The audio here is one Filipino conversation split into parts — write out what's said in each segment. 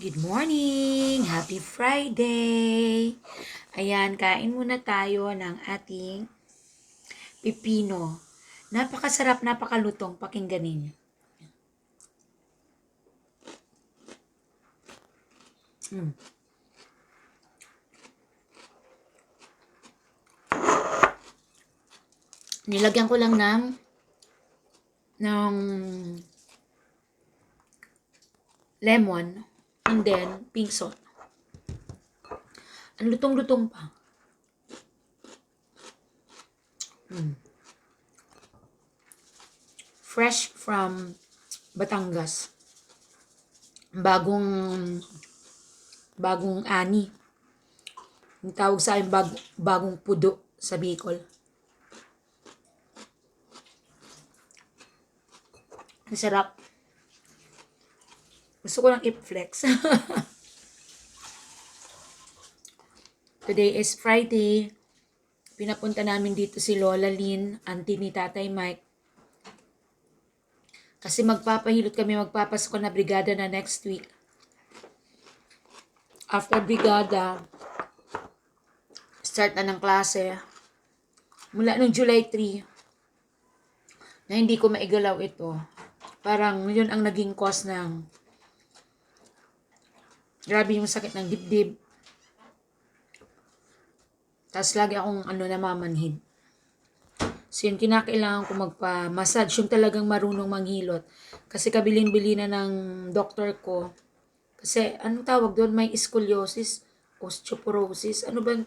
Good morning! Happy Friday! Ayan, kain muna tayo ng ating pipino. Napakasarap, napakalutong. Pakingganin niyo. Mm. Nilagyan ko lang ng ng lemon and then pink salt. Ang lutong-lutong pa. Mm. Fresh from Batangas. Bagong bagong ani. Yung tawag sa akin bag, bagong pudo sa Bicol. Ang sarap. Gusto ko lang i-flex. Today is Friday. Pinapunta namin dito si Lola Lynn, auntie ni Tatay Mike. Kasi magpapahilot kami, magpapasko na brigada na next week. After brigada, start na ng klase. Mula nung July 3, na hindi ko maigalaw ito. Parang yun ang naging cause ng grabe yung sakit ng dibdib. Tapos lagi akong ano namamanhid. So yun, kinakailangan ko magpa-massage, yung talagang marunong manghilot. Kasi kabilin-bili na ng doktor ko. Kasi anong tawag doon? May scoliosis, osteoporosis, ano ba?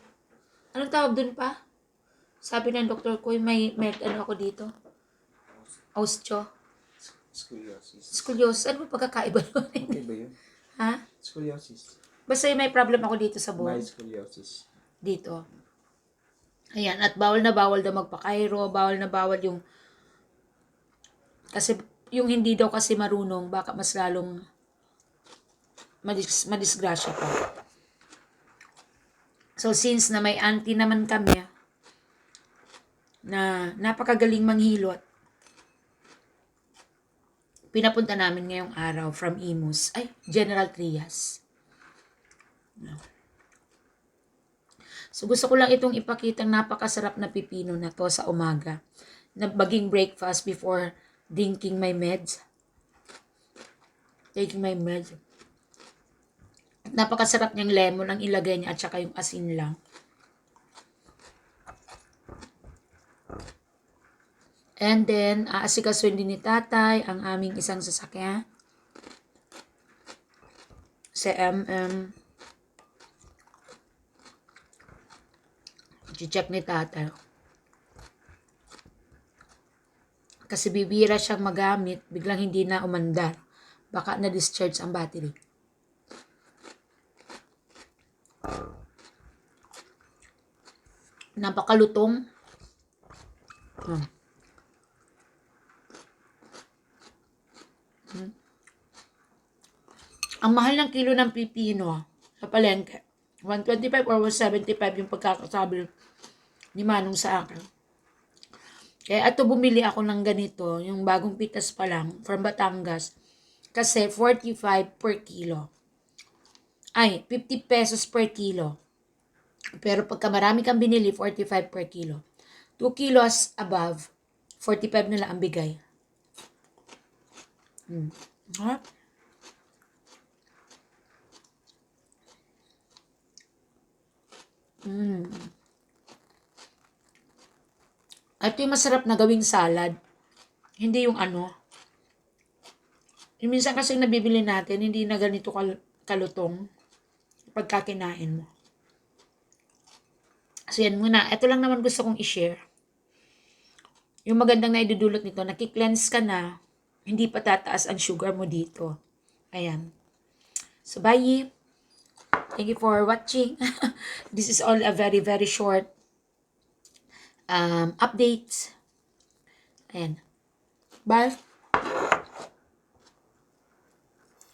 Anong tawag doon pa? Sabi ng doktor ko, may, may ano ako dito? Osteo. Scoliosis. Scoliosis. Ano ba pagkakaiba doon? Okay ba yun? ha? Scoliosis. Basta may problem ako dito sa May buhok. scoliosis. Dito. Ayan. At bawal na bawal daw magpa-Cairo. Bawal na bawal yung... Kasi yung hindi daw kasi marunong, baka mas lalong madis, madisgrasya pa. So, since na may auntie naman kami, na napakagaling manghilot, pinapunta namin ngayong araw from Imus, ay, General Trias. So gusto ko lang itong ipakitang napakasarap na pipino na to sa umaga. Na maging breakfast before drinking my meds. Taking my meds. Napakasarap niyang lemon ang ilagay niya at saka yung asin lang. And then, aasikasuin din ni tatay ang aming isang sasakyan. Sa MM. check ni tatay. Kasi bibira siyang magamit, biglang hindi na umandar. Baka na-discharge ang battery. Napakalutong. Hmm. Hmm. Ang mahal ng kilo ng pipino sa palengke. 125 or 175 yung pagkakasabi ni Manong sa akin. Kaya ato bumili ako ng ganito, yung bagong pitas pa lang, from Batangas. Kasi 45 per kilo. Ay, 50 pesos per kilo. Pero pagka marami kang binili, 45 per kilo. 2 kilos above, 45 na lang ang bigay. Hmm. Ha? Mm. At yung masarap na gawing salad, hindi yung ano. Yung minsan kasi nabibili natin, hindi na ganito kal kalutong pagkakinain mo. So yan muna. Ito lang naman gusto kong i-share. Yung magandang na idudulot nito, nakiklense ka na, hindi pa tataas ang sugar mo dito. Ayan. So bye! Thank you for watching. this is all a very, very short um, update. Ayan. Bye.